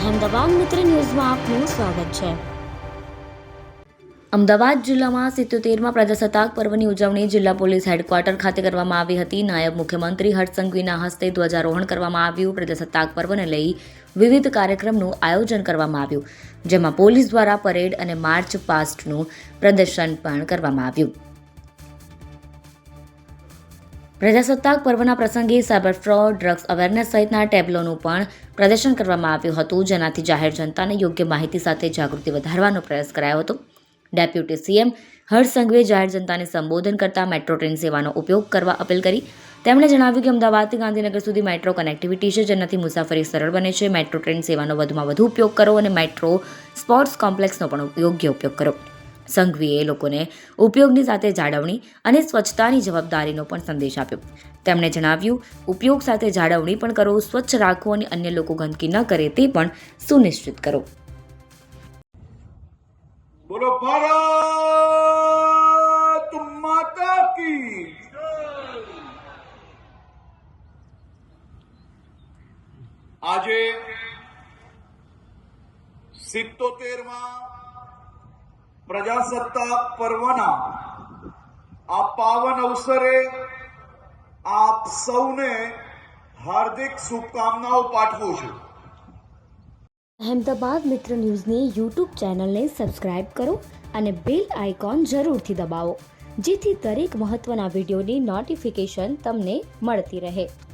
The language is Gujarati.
અહેમદાબાદ મિત્ર ન્યૂઝમાં આપનું સ્વાગત છે. અમદાવાદ જિલ્લામાં સિત્યોતેરમાં પ્રજાસત્તાક પર્વની ઉજવણી જિલ્લા પોલીસ હેડક્વાર્ટર ખાતે કરવામાં આવી હતી. નાયબ મુખ્યમંત્રી હર્ષ હસ્તે ધ્વજારોહણ કરવામાં આવ્યું. પ્રજાસત્તાક પર્વને લઈ વિવિધ કાર્યક્રમનું આયોજન કરવામાં આવ્યું, જેમાં પોલીસ દ્વારા પરેડ અને માર્ચ પાસ્ટનું પ્રદર્શન પણ કરવામાં આવ્યું. પ્રજાસત્તાક પર્વના પ્રસંગે સાયબર ફ્રોડ, ડ્રગ્સ અવેરનેસ સહિતના ટેબ્લોનું પણ પ્રદર્શન કરવામાં આવ્યું હતું. જેનાથી જાહેર જનતાને યોગ્ય માહિતી સાથે જાગૃતિ વધારવાનો પ્રયાસ કરાયો હતો. ડેપ્યુટી સીએમ હર્ષ સંઘવીએ જાહેર જનતાને સંબોધન કરતા મેટ્રો ટ્રેન સેવાનો ઉપયોગ કરવા અપીલ કરી. તેમણે જણાવ્યું કે અમદાવાદથી ગાંધીનગર સુધી મેટ્રો કનેક્ટિવિટી છે, જેનાથી મુસાફરી સરળ બને છે. મેટ્રો ટ્રેન સેવાનો વધુમાં વધુ ઉપયોગ કરો અને મેટ્રો સ્પોર્ટ્સ કોમ્પ્લેક્સનો પણ યોગ્ય ઉપયોગ કરો. સંઘવીએ લોકોને ઉપયોગની સાથે જાળવણી અને સ્વચ્છતાની જવાબદારીનો પણ સંદેશ આપ્યો. તેમણે જણાવ્યું, ઉપયોગ સાથે જાળવણી પણ કરો, સ્વચ્છ રાખો અને અન્ય લોકો ગંદકી ન કરે તે પણ સુનિશ્ચિત કરો. બોલો, ભારત માતા કી આજે સિત્તોતેરમાં પ્રજાસત્તાક પર્વના આ પાવન અવસરે આપ સૌને હાર્દિક શુભકામનાઓ પાઠવું છું. અહેમદાબાદ મિત્ર ન્યૂઝની યુટ્યુબ ચેનલને સબસ્ક્રાઇબ કરો અને બેલ આઇકોન જરૂરથી દબાવો, જેથી દરેક મહત્ત્વના વિડીયોની નોટિફિકેશન તમને મળતી રહે.